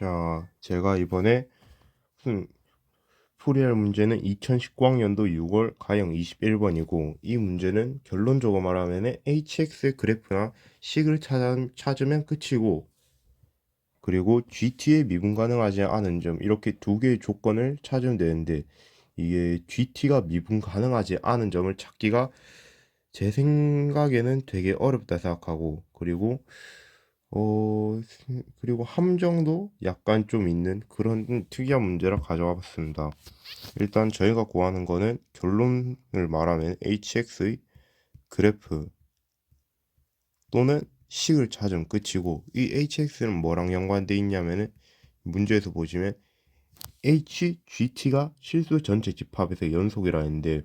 자, 제가 이번에 푼 풀이할 문제는 2019학년도 6월 가형 21번이고 이 문제는 결론적으로 말하면 hx의 그래프나 식을 찾아, 찾으면 끝이고 그리고 GT에 미분 가능하지 않은 점 이렇게 두 개의 조건을 찾으면 되는데 이게 GT가 미분 가능하지 않은 점을 찾기가 제 생각에는 되게 어렵다 생각하고 그리고 어 그리고 함정도 약간 좀 있는 그런 특이한 문제를 가져와 봤습니다. 일단 저희가 구하는 거는 결론을 말하면 hx의 그래프 또는 식을 찾으면 끝이고 이 hx는 뭐랑 연관돼 있냐면은 문제에서 보시면 hgt가 실수 전체 집합에서 연속이라 했는데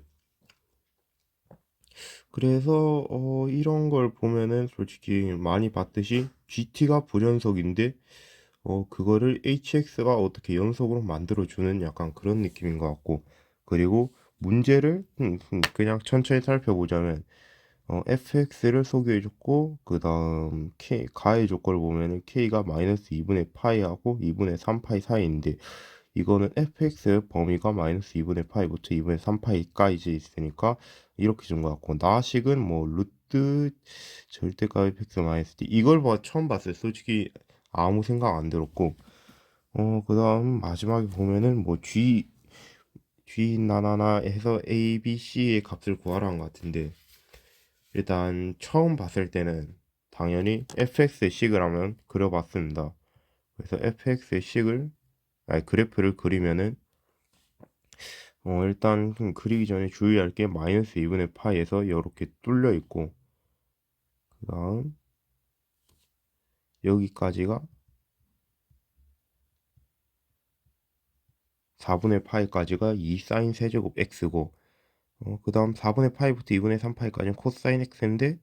그래서 어 이런 걸 보면은 솔직히 많이 봤듯이 GT가 불연속인데 어 그거를 HX가 어떻게 연속으로 만들어 주는 약간 그런 느낌인 것 같고 그리고 문제를 음, 음, 그냥 천천히 살펴보자면 어 fx를 소개해 줬고 그 다음 k 가해 조건을 보면은 k가 마이너스 2분의 파이하고 2분의 3파이 사이인데 이거는 fx 범위가 마이너스 2분의 파이부터 2분의 3파이까지 있으니까 이렇게 준 것 같고 나식은 뭐 루트 절대값 fx 마이너스 d. 이걸 봐 처음 봤어요 솔직히 아무 생각 안 들었고 어 그 다음 마지막에 보면은 뭐 g g 나나나 해서 a b c의 값을 구하라는 것 같은데 일단 처음 봤을 때는 당연히 fx의 식을 하면 그려봤습니다. 그래서 fx의 식을 아니 그래프를 그리면은 어 일단 좀 그리기 전에 주의할 게 마이너스 2분의 파이에서 이렇게 뚫려 있고 그 다음 여기까지가 4분의 파이까지가 2 사인 세제곱 x고 어, 그 다음 4분의 파이부터 2분의 3파이까지는 코사인 x인데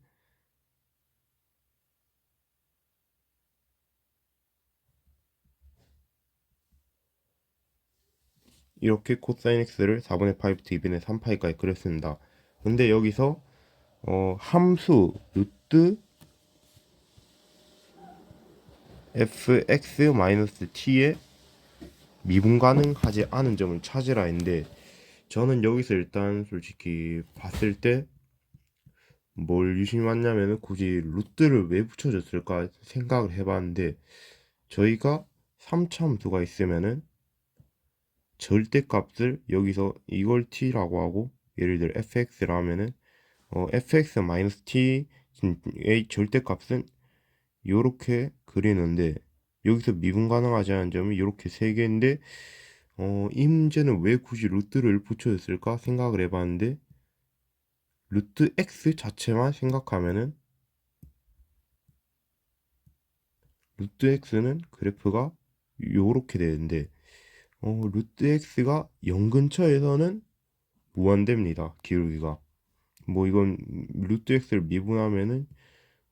이렇게 코사인 x를 4분의 파이부터 2분의 3파이까지 그렸습니다. 근데 여기서 어, 함수 루트 fx-t에 미분 가능하지 않은 점을 찾으라 했는데 저는 여기서 일단 솔직히 봤을 때 뭘 유심히 봤냐면은 굳이 루트를 왜 붙여줬을까 생각을 해봤는데 저희가 3차 함수가 있으면은 절대값을 여기서 이걸 t라고 하고 예를 들어 fx라 하면은 어, fx t 의 절대값은 이렇게 그리는데 여기서 미분 가능하지 않은 점이 이렇게 세 개인데 어, 이 문제는 왜 굳이 루트를 붙여줬을까 생각을 해봤는데 루트 x 자체만 생각하면은 루트 x는 그래프가 요렇게 되는데 어, 루트 x가 0 근처에서는 무한대입니다. 기울기가. 뭐 이건 루트 x를 미분하면은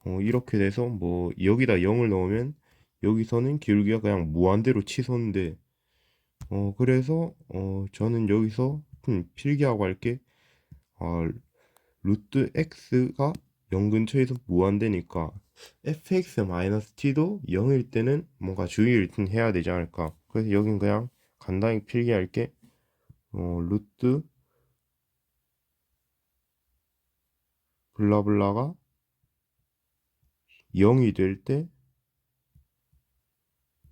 어, 이렇게 돼서 뭐 여기다 0을 넣으면 여기서는 기울기가 그냥 무한대로 치솟는데 어 그래서 어 저는 여기서 음, 필기하고 할게 어, 루트 x가 0 근처에서 무한대니까 fx-t도 0일 때는 뭔가 주의를 해야 되지 않을까 그래서 여긴 그냥 간단히 필기할게. 어, 루트. 블라블라가 0이 될 때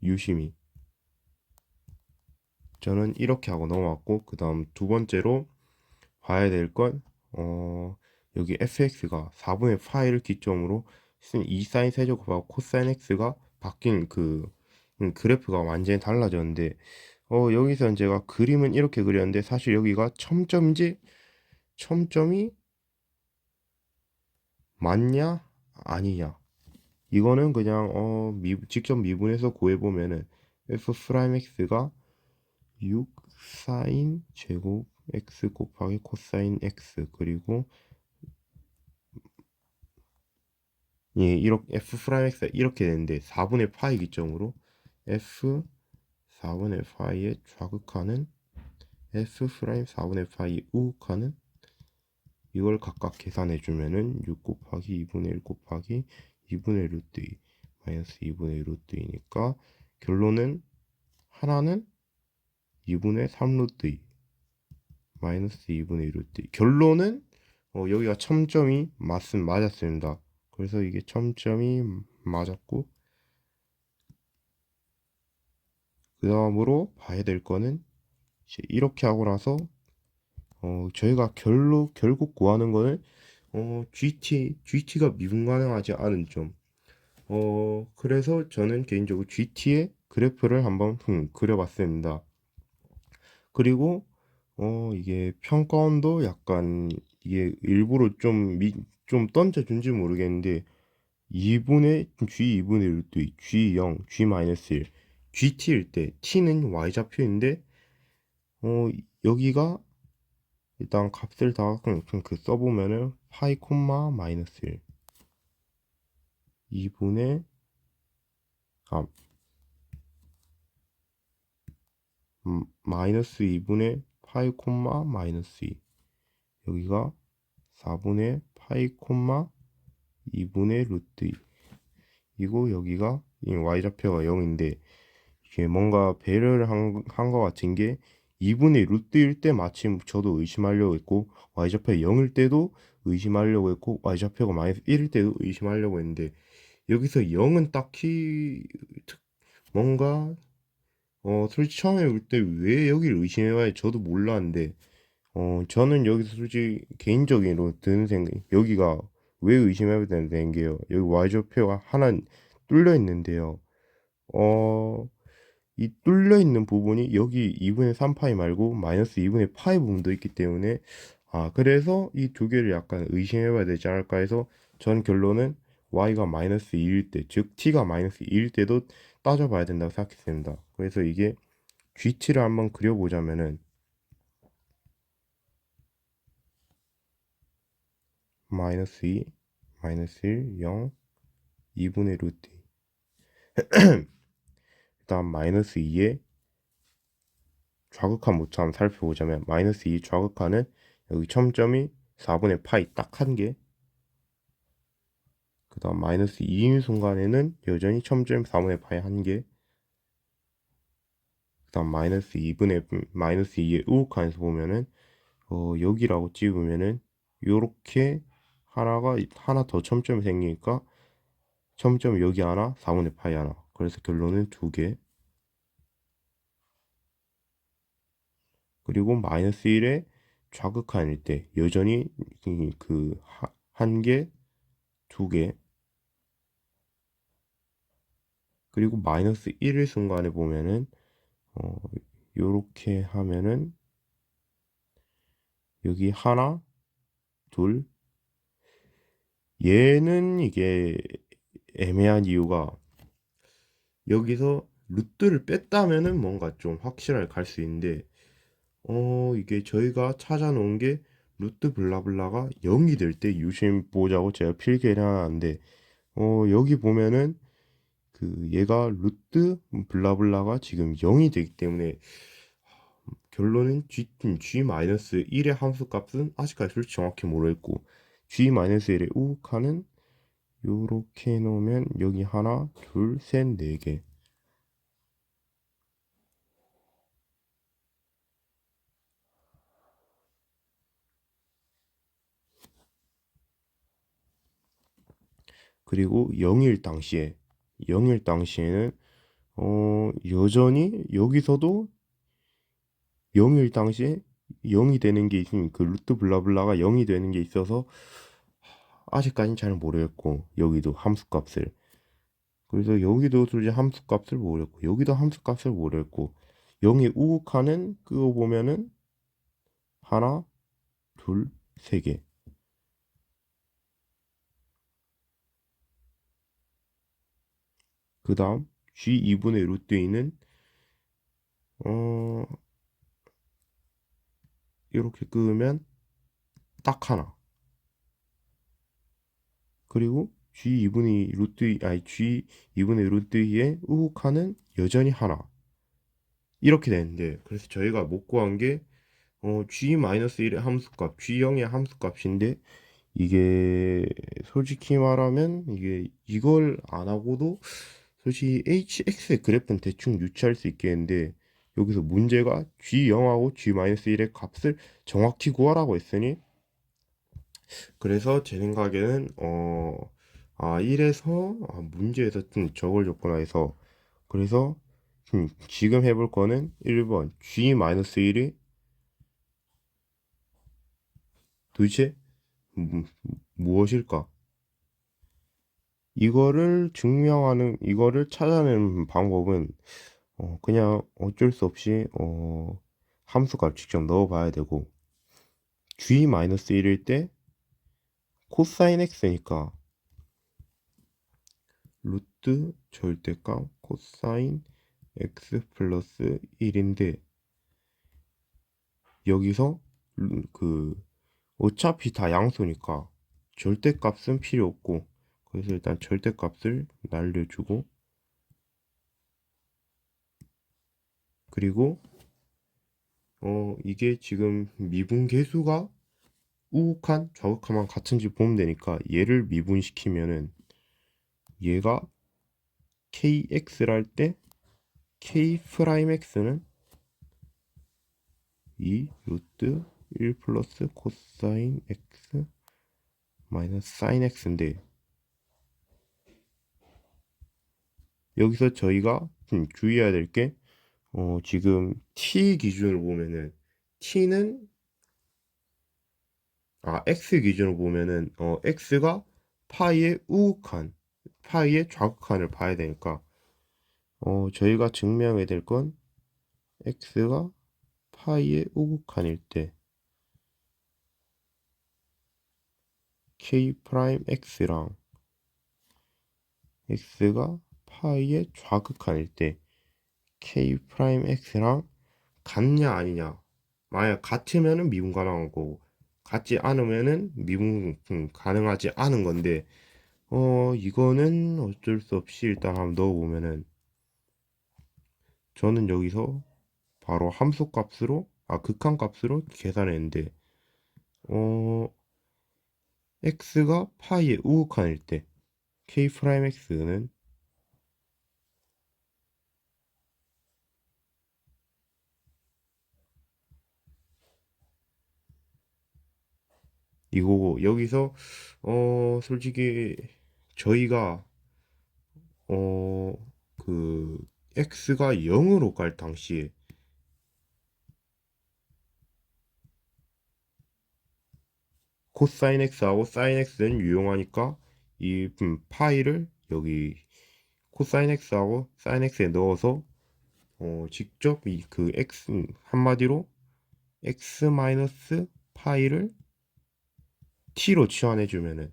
유심히. 저는 이렇게 하고 넘어왔고 그 다음 두 번째로 봐야 될건 어, 여기 fx가 4분의 파이를 기점으로 2 사인 세제곱하고 코사인 x가 바뀐 그 음, 그래프가 완전히 달라졌는데 어, 여기서 제가 그림은 이렇게 그렸는데 사실 여기가 첨점인지 첨점이 맞냐? 아니냐? 이거는 그냥 어, 미, 직접 미분해서 구해보면은 f 프라임 x가 6 사인 제곱 x 곱하기 코사인 x 그리고 예, 이렇게 f 프라임 x가 이렇게 되는데 4분의 파이 기점으로 f 4분의 파이에 좌극하는 f 프라임 4분의 파이 우극하는 이걸 각각 계산해 주면은 6 곱하기 2분의 1 곱하기 2분의 루트 2 마이너스 2분의 루트 2니까 결론은 하나는 2분의 3 루트 2 마이너스 2분의 1 루트 2 결론은 어, 여기가 첨점이 맞음 맞았습니다. 그래서 이게 첨점이 맞았고 그 다음으로 봐야 될 거는 이렇게 하고 나서 어, 저희가 결로 결국 구하는 거는 어, GT GT가 미분 가능하지 않은 점. 어, 그래서 저는 개인적으로 GT의 그래프를 한번 음, 그려봤습니다. 그리고 어, 이게 평가원도 약간 이게 일부러 좀, 미, 좀 던져준지 모르겠는데 2분의 G 2분의 1도 G 0, G 1, GT일 때 T는 Y좌표인데 어, 여기가 일단 값을 다 그냥 그 써보면은 파이 콤마 마이너스 1 2분의 아 음, 마이너스 2분의 파이 콤마 마이너스 2 여기가 4분의 파이 콤마 2분의 루트 2 이고 여기가 이 y좌표가 0인데 이게 뭔가 배려를 한 것 같은 게 2분의 루트일 때 마침 저도 의심하려고 했고 y좌표 0일 때도 의심하려고 했고 y좌표가 마이너스 1일 때도 의심하려고 했는데 여기서 0은 딱히 뭔가 어 솔직히 처음에 볼때왜 여기를 의심해봐야 저도 몰랐는데 어 저는 여기서 솔직히 개인적으로 드는 생각 여기가 왜 의심해야 되는 게요 여기 y좌표가 하나 뚫려 있는데요. 어 이 뚫려 있는 부분이 여기 2분의 3파이 말고 마이너스 2분의 파이 부분도 있기 때문에 아 그래서 이 두 개를 약간 의심해 봐야 되지 않을까 해서 전 결론은 y가 마이너스 2일 때 즉 t가 마이너스 2일 때도 따져봐야 된다고 생각했습니다. 그래서 이게 gt를 한번 그려보자면은 마이너스 2 마이너스 1 0 2분의 루트 2 일단 마이너스 2에 좌극한 모차 한번 살펴보자면 마이너스 2 좌극한은 여기 첨점이 4분의 파이 딱 한 개. 그 다음 마이너스 2인 순간에는 여전히 첨점 4분의 파이 한 개. 그 다음 마이너스 2분의 마이너스 2의 우극한에서 보면은 어, 여기라고 찍으면은 요렇게 하나가 하나 더 첨점이 생기니까 첨점 여기 하나 4분의 파이 하나 그래서 결론은 두 개. 그리고 마이너스 1에 좌극한일 때 여전히 그 한 개, 두 개. 그리고 마이너스 1일 순간에 보면은 어 요렇게 하면은 여기 하나, 둘. 얘는 이게 애매한 이유가 여기서 루트를 뺐다면은 뭔가 좀 확실하게 갈 수 있는데 어 이게 저희가 찾아놓은 게 루트 블라블라가 0이 될 때 유심 보자고 제가 필기를 해놨는데 어 여기 보면은 그 얘가 루트 블라블라가 지금 0이 되기 때문에 결론은 g, g-1의 함수 값은 아직까지 정확히 모르겠고 g-1의 우극한은 요렇게 해놓으면 여기 하나 둘 셋 네 개. 그리고 0일 당시에 0일 당시에는 어 여전히 여기서도 0일 당시에 0이 되는 게 있으면 그 루트 블라블라가 0이 되는 게 있어서 아직까지는 잘 모르겠고 여기도 함수값을. 그래서 여기도 솔직히 함수값을 모르겠고 여기도 함수값을 모르겠고 0의 우극하는 그거 보면은 하나 둘 세 개. 그 다음 g 2분의 루트 2는 어 이렇게 끄면 딱 하나 그리고 g 2분의 루트 2 아니 g 2분의 루트 2의 우극한은 여전히 하나. 이렇게 되는데 그래서 저희가 못 구한 게 어, g-1의 함수값 g0의 함수값인데 이게 솔직히 말하면 이게 이걸 안 하고도 솔직히 hx의 그래프는 대충 유추할 수 있겠는데 여기서 문제가 g0하고 g-1의 값을 정확히 구하라고 했으니 그래서 제 생각에는 어, 아, 이래서 아, 문제에서 좀 저걸 줬구나 해서 그래서 음, 지금 해볼 거는 1번 g-1이 도대체 음, 무엇일까? 이거를 증명하는 이거를 찾아내는 방법은 어, 그냥 어쩔 수 없이 어, 함수값 직접 넣어봐야 되고 g-1일 때 코사인 x니까 루트 절대값 코사인 x 플러스 1인데 여기서 루- 그 어차피 다 양수니까 절대값은 필요 없고 그래서 일단 절대값을 날려주고 그리고 어 이게 지금 미분 계수가 우극한 좌극한만 같은지 보면 되니까 얘를 미분시키면은 얘가 kx를 할 때 k 프라임 x는 2 루트 1 플러스 코사인 x 마이너스 사인 x인데 여기서 저희가 좀 주의해야 될게 어, 지금 t 기준으로 보면은 t는 아 x 기준으로 보면은 어, x가 파이의 우극한 파이의 좌극한을 봐야 되니까 어, 저희가 증명해야 될 건 x가 파이의 우극한일 때 k 프라임 x랑 x가 파이의 좌극한일 때 k 프라임 x랑 같냐 아니냐. 만약 같으면은 미분 가능한 거고 같지 않으면은 미분 음, 가능하지 않은 건데 어 이거는 어쩔 수 없이 일단 한번 넣어보면은 저는 여기서 바로 함수 값으로 아 극한 값으로 계산했는데 어 x가 파이의 우극한일 때 k 프라임 x는 이거고 여기서 어 솔직히 저희가 어 그 x가 0으로 갈 당시에 코사인 x하고 사인 x는 유용하니까 이 음, 파이를 여기 코사인 x하고 사인 x에 넣어서 어 직접 이 그 x 한마디로 x 마이너스 파이를 t로 치환해 주면은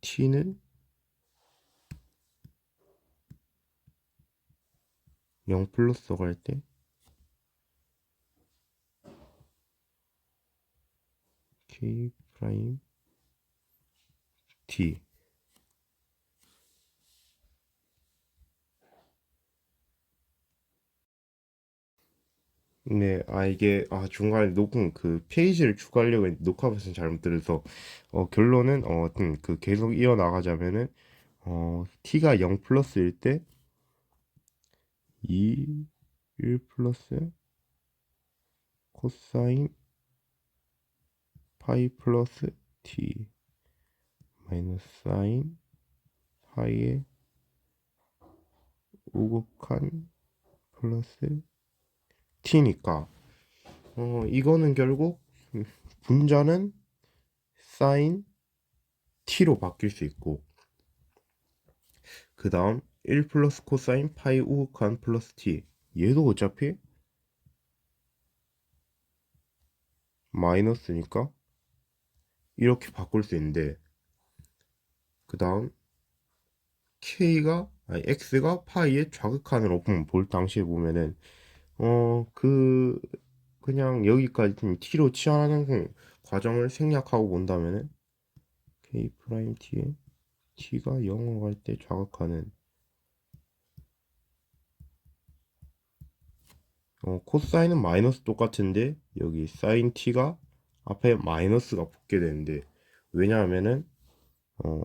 t는 0 플러스 갈때 k 프라임 t 네, 아 이게 아 중간에 녹음 그 페이지를 추가하려고 했는데 녹화 버튼 잘못 들어서 어 결론은 어그 계속 이어 나가자면은 어 t가 0 플러스일 때 2, 1 플러스 코사인 파이 플러스 t 마이너스 사인 파이의 우극한 플러스 t니까. 어 이거는 결국 분자는 사인 t로 바뀔 수 있고 그 다음 1 플러스 코사인 파이 우극한 플러스 t. 얘도 어차피 마이너스니까 이렇게 바꿀 수 있는데 그 다음 k가 아니 x가 파이의 좌극한으로. 음, 볼 당시에 보면은 어 그 그냥 여기까지 좀 t로 치환하는 그 과정을 생략하고 본다면은 k 프라임 t에 t가 0으로 갈때 좌극하는 어, 코사인은 마이너스 똑같은데 여기 사인 t가 앞에 마이너스가 붙게 되는데 왜냐하면은 어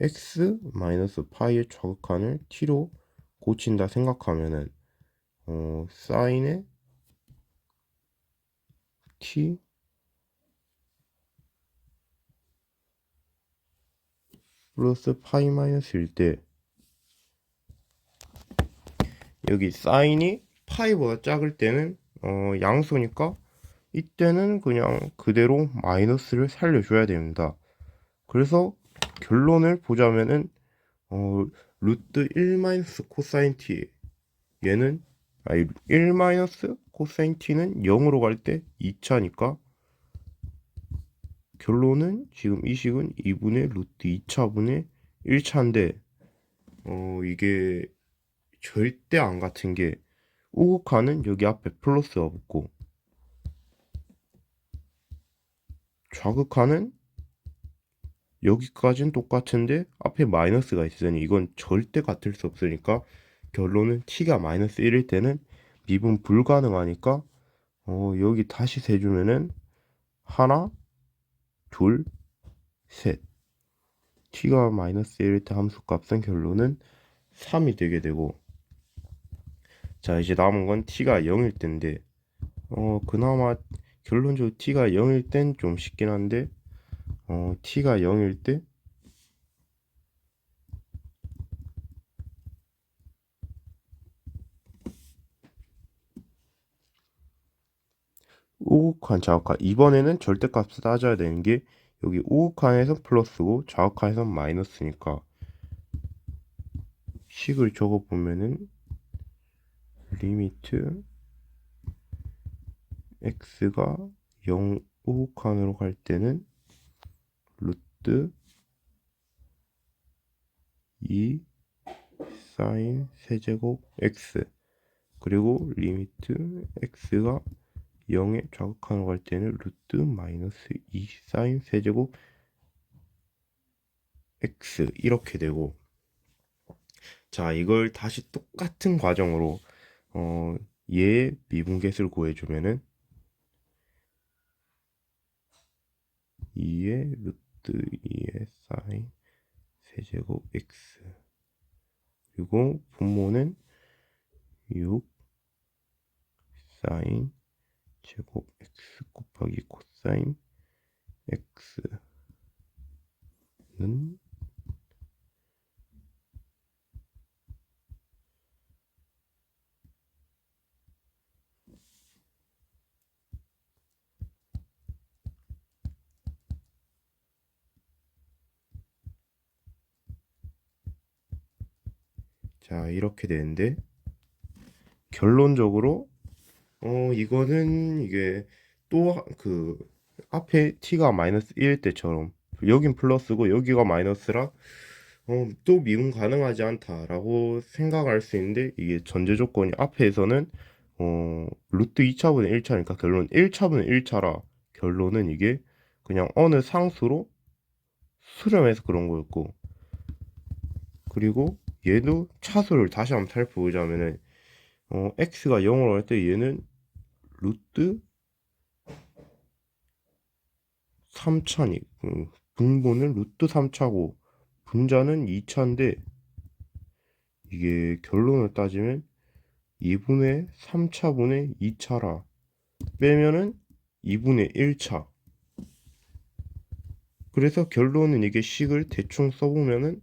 x 마이너스 파이의 좌극한을 t로 고친다 생각하면은 어 사인의 t 플러스 파이 마이너스일 때 여기 사인이 파이보다 작을 때는 어 양수니까 이때는 그냥 그대로 마이너스를 살려줘야 됩니다. 그래서 결론을 보자면은 어 루트 1 마이너스 코사인 t. 얘는 아니 1 마이너스 코사인 t는 0으로 갈 때 2차니까 결론은 지금 이 식은 2분의 루트 2차분의 1차인데 어 이게 절대 안 같은 게 우극한은 여기 앞에 플러스가 붙고 좌극한은 여기까지는 똑같은데 앞에 마이너스가 있으니 이건 절대 같을 수 없으니까 결론은 t가 마이너스 1일 때는 미분 불가능하니까 어 여기 다시 세주면은 하나 둘 셋. t가 마이너스 1일 때 함수값은 결론은 3이 되게 되고. 자 이제 남은 건 t가 0일 때인데 어 그나마 결론적으로 t가 0일 땐 좀 쉽긴 한데 어 t가 0일 때? 우극한 좌극한 이번에는 절대값을 따져야 되는 게 여기 우극한에서 플러스고 좌극한에서 마이너스니까 식을 적어 보면은 리미트 x가 0 우극한으로 갈 때는 루트 2 사인 세제곱 x. 그리고 리미트 x가 0에 좌극한으로 갈 때는 루트 마이너스 2 사인 세제곱 x. 이렇게 되고. 자 이걸 다시 똑같은 과정으로 어 얘의 미분계수를 구해주면은 2의 루트 2의 사인 세제곱 x. 그리고 분모는 6 사인 제곱 x 곱하기 코사인 x는 자 이렇게 되는데 결론적으로 어 이거는 이게 또 그 앞에 t가 마이너스 1일 때처럼 여긴 플러스고 여기가 마이너스라 어, 또 미분 가능하지 않다라고 생각할 수 있는데 이게 전제 조건이 앞에서는 어, 루트 2차분의 1차니까 결론 1차분의 1차라 결론은 이게 그냥 어느 상수로 수렴해서 그런 거였고 그리고 얘도 차수를 다시 한번 살펴보자면은 어, x가 0으로 갈때 얘는 루트 3차니 음, 분모는 루트 3차고 분자는 2차인데 이게 결론을 따지면 2분의 3차분의 2차라 빼면은 2분의 1차. 그래서 결론은 이게 식을 대충 써보면은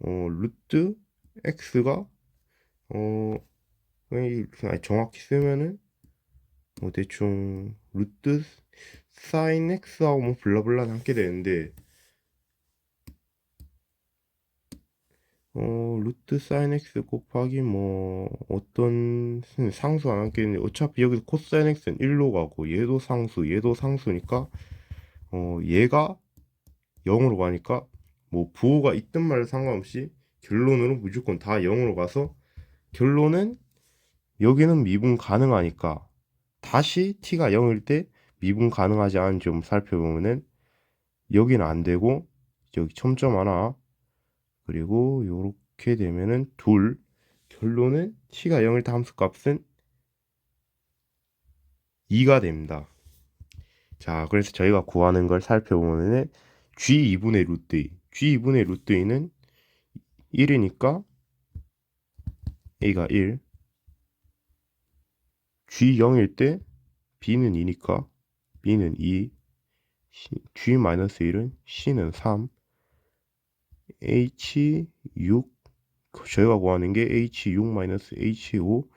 어, 루트 x가 어 아니, 정확히 쓰면은 뭐 대충 루트 사인 x하고 뭐 블라블라 남게 되는데 어 루트 사인 x 곱하기 뭐 어떤 상수 안 남겠는데 어차피 여기서 코사인 x는 1로 가고 얘도 상수 얘도 상수니까 어 얘가 0으로 가니까 뭐 부호가 있든 말 상관없이 결론으로 무조건 다 0으로 가서 결론은 여기는 미분 가능하니까 다시 t가 0일 때 미분 가능하지 않은 점 살펴보면은 여기는 안 되고 여기 첨점 하나. 그리고 이렇게 되면은 둘. 결론은 t가 0일 때 함수값은 2가 됩니다. 자, 그래서 저희가 구하는 걸 살펴보면은 g 2분의 루트 2, G2분의 루트 2는 1이니까 A가 1 G0일 때 B는 2니까 B는 2 G-1은 C는 3 H6 저희가 구하는 게 H6 H5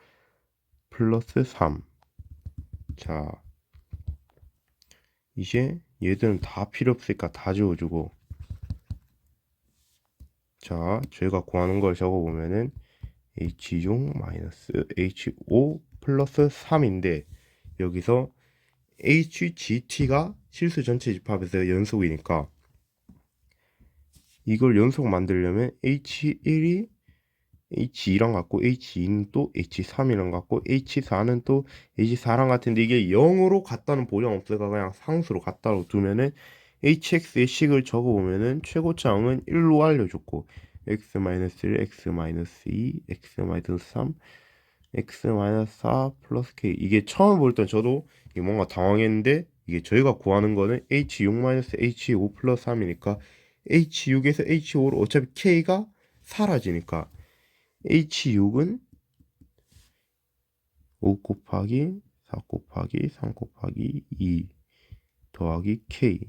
플러스 3 자, 이제 얘들은 다 필요 없으니까 다 지워주고 자, 저희가 구하는 걸 적어보면은 H6 마이너스 H5 플러스 3인데 여기서 HGT가 실수 전체 집합에서 연속이니까 이걸 연속 만들려면 H1이 H2랑 같고 H2는 또 H3이랑 같고 H4는 또 H4랑 같은데 이게 0으로 같다는 보장 없으니까 그냥 상수로 같다로 두면은 HX의 식을 적어보면은 최고차항은 1로 알려줬고 x-1, x-2, x-3, x-4 플러스 k. 이게 처음 볼 땐 저도 뭔가 당황했는데 이게 저희가 구하는 거는 h6-h5 플러스 3이니까 h6에서 h5로 어차피 k가 사라지니까 h6은 5 곱하기 4 곱하기 3 곱하기 2 더하기 k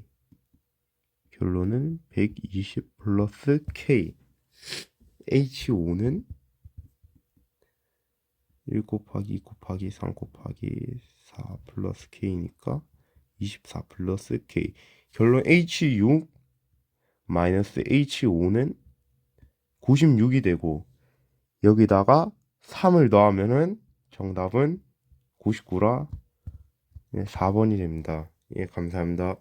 결론은 120 플러스 k h5는 1 곱하기 2 곱하기 3 곱하기 4 플러스 k니까 24 플러스 k 결론 h6 마이너스 h5는 96이 되고 여기다가 3을 더하면은 정답은 99라 4번이 됩니다. 예, 감사합니다.